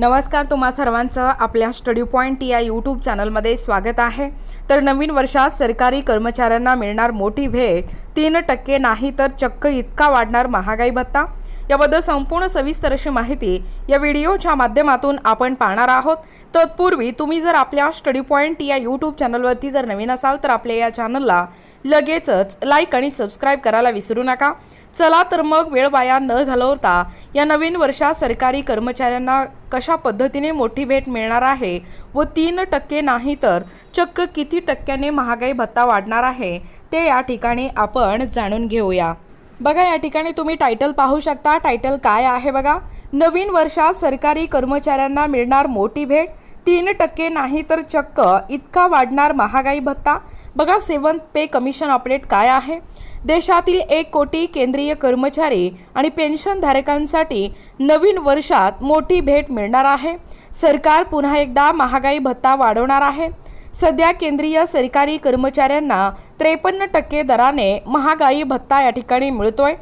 नमस्कार तुम्हा सर्वांचं आपल्या स्टडी पॉईंट या यूट्यूब चॅनलमध्ये स्वागत आहे. तर नवीन वर्षात सरकारी कर्मचाऱ्यांना मिळणार मोठी भेट. तीन टक्के नाही तर चक्क इतका वाढणार महागाई भत्ता. याबद्दल संपूर्ण सविस्तर अशी माहिती या व्हिडिओच्या माध्यमातून आपण पाहणार आहोत. तत्पूर्वी तुम्ही जर आपल्या स्टडी पॉईंट या यूट्यूब चॅनलवरती जर नवीन असाल तर आपल्या या चॅनलला लगेचच लाईक आणि सबस्क्राईब करायला विसरू नका. चला तर मग वेळ वाया न घालवता या नवीन वर्षात सरकारी कर्मचाऱ्यांना कशा पद्धतीने मोठी भेट मिळणार आहे व तीन टक्के नाही तर चक्क किती टक्क्याने महागाई भत्ता वाढणार आहे ते या ठिकाणी आपण जाणून घेऊया. बघा या ठिकाणी तुम्ही टायटल पाहू शकता. टायटल काय आहे बघा? नवीन वर्षात सरकारी कर्मचाऱ्यांना मिळणार मोठी भेट तीन टक्के नाही तर चक्क इतका वाढणार महागाई भत्ता बघा सेवन पे कमिशन अपडेट काय आहे? देशातील एक कोटी केंद्रीय कर्मचारी आणि पेन्शनधारकांसाठी नवीन वर्षात मोठी भेट मिळणार आहे. सरकार पुन्हा एकदा महागाई भत्ता वाढवणार आहे. सध्या केंद्रीय सरकारी कर्मचाऱ्यांना त्रेपन्न टक्के दराने महागाई भत्ता या ठिकाणी मिळतोय.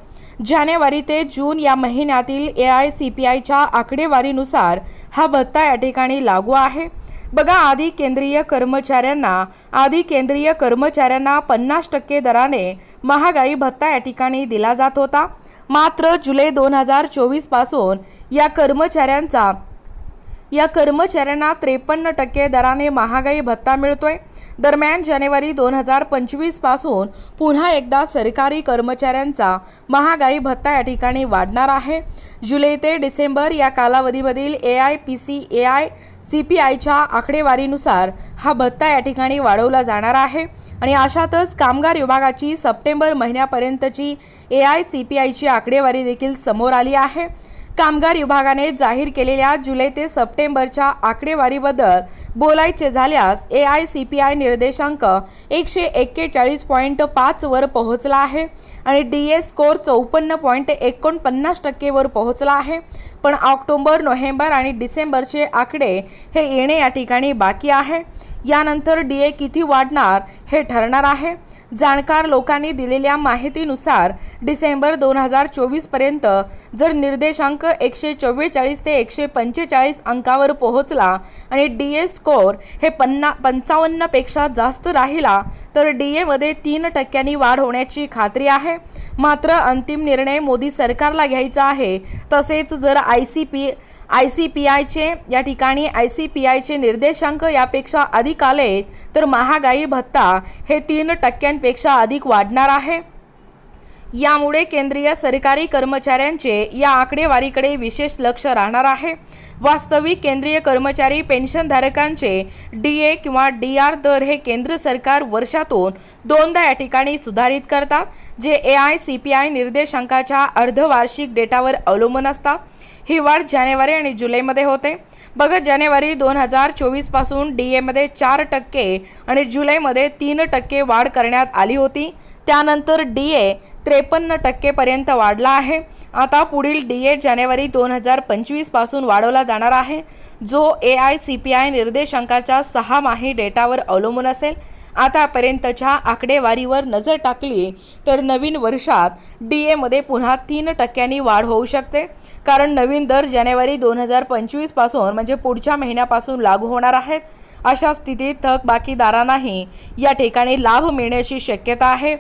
जानेवारी ते जून या महिन्यातील ए आय सी पी आयच्या आकडेवारीनुसार हा भत्ता या ठिकाणी लागू आहे. बघा आधी केंद्रीय कर्मचाऱ्यांना आधी केंद्रीय कर्मचाऱ्यांना पन्नास टक्के दराने महागाई भत्ता या ठिकाणी दिला जात होता. मात्र जुलै दोन हजार चोवीसपासून या कर्मचाऱ्यांचा या कर्मचाऱ्यांना त्रेपन्न टक्के दराने महागाई भत्ता मिळतोय. दरम्यान जानेवारी दोन हजार पंचवीसपासून पुन्हा एकदा सरकारी कर्मचाऱ्यांचा महागाई भत्ता या ठिकाणी वाढणार आहे. जुलै ते डिसेंबर या कालावधीमधील A I P C A I C P आयच्या आकडेवारीनुसार हा भत्ता या ठिकाणी वाढवला जाणार आहे. आणि अशातच कामगार विभागाची सप्टेंबर महिन्यापर्यंतची ए आय सी पी आयची आकडेवारी देखील समोर आली आहे. कामगार विभागाने जाहीर केलेल्या जुलै ते सप्टेंबरच्या आकडेवारीबद्दल बोलायचे झाल्यास A I C P I निर्देशांक एकशे एक्केचाळीस पॉईंट पाचवर पोहोचला आहे आणि डी एस स्कोअर चौपन्न पॉईंट एकोणपन्नास टक्केवर पोहोचला आहे. पण ऑक्टोंबर नोव्हेंबर आणि डिसेंबरचे आकडे हे येणे या ठिकाणी बाकी आहे. यानंतर डी ए किती वाढणार हे ठरणार आहे. जाणकार लोकांनी दिलेल्या माहितीनुसार डिसेंबर दोन हजार चोवीसपर्यंत जर निर्देशांक एकशे चव्वेचाळीस ते एकशे पंचेचाळीस अंकावर पोहोचला आणि डी ए स्कोअर हे पन्ना पंचावन्नपेक्षा जास्त राहिला तर डी एमध्ये तीन टक्क्यांनी वाढ होण्याची खात्री आहे. मात्र अंतिम निर्णय मोदी सरकारला घ्यायचा आहे. तसेच जर I C P I C P आयचे या ठिकाणी आय सी पी आयचे निर्देशांक यापेक्षा अधिक आले तर महागाई भत्ता हे तीन टक्क्यांपेक्षा अधिक वाढणार आहे. यामुळे केंद्रीय सरकारी कर्मचाऱ्यांचे या आकडेवारीकडे विशेष लक्ष राहणार आहे. वास्तविक केंद्रीय कर्मचारी पेन्शनधारकांचे डी ए किंवा डी आर दर हे केंद्र सरकार वर्षातून दोनदा या ठिकाणी सुधारित करतात जे A I C P I निर्देशांकाच्या अर्धवार्षिक डेटावर अवलंबून असतात. ही वाढ जानेवारी आणि जुलैमध्ये होते. बघा जानेवारी दोन हजार चोवीसपासून डी एमध्ये चार टक्के आणि जुलैमध्ये तीन टक्के वाढ करण्यात आली होती. त्यानंतर डी ए त्रेपन्न टक्केपर्यंत वाढला आहे. आता पुढील डी ए जानेवारी दोन हजार पंचवीसपासून वाढवला जाणार आहे. जो A I C P I निर्देशांकाच्या सहा माही डेटावर अवलंबून असेल. आतापर्यंतच्या आकडेवारीवर नजर टाकली तर नवीन वर्षात डी एमध्ये पुन्हा तीन टक्क्यांनी वाढ होऊ शकते. कारण नवीन दर जानेवारी दोन हजार पंचवीसपासून म्हणजे पुढच्या महिन्यापासून लागू होणार आहेत. अशा स्थितीत थकबाकीदारांनाही या ठिकाणी लाभ मिळण्याची शक्यता आहे.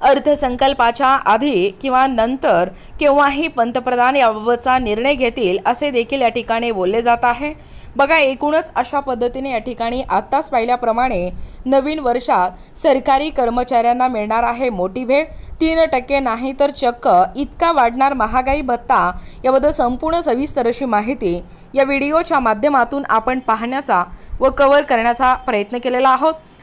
अर्थसंकल्पाच्या आधी किंवा नंतर केव्हाही पंतप्रधान याबाबतचा निर्णय घेतील असे देखील या ठिकाणी बोलले जात आहे. बघा एकूणच अशा पद्धतीने या ठिकाणी आत्ताच पाहिल्याप्रमाणे नवीन वर्षात सरकारी कर्मचाऱ्यांना मिळणार आहे मोठी भेट. तीन टक्के नाही तर चक्क इतका वाढणार महागाई भत्ता याबद्दल संपूर्ण सविस्तर अशी माहिती या व्हिडिओच्या माध्यमातून आपण पाहण्याचा व कव्हर करण्याचा प्रयत्न केलेला आहोत.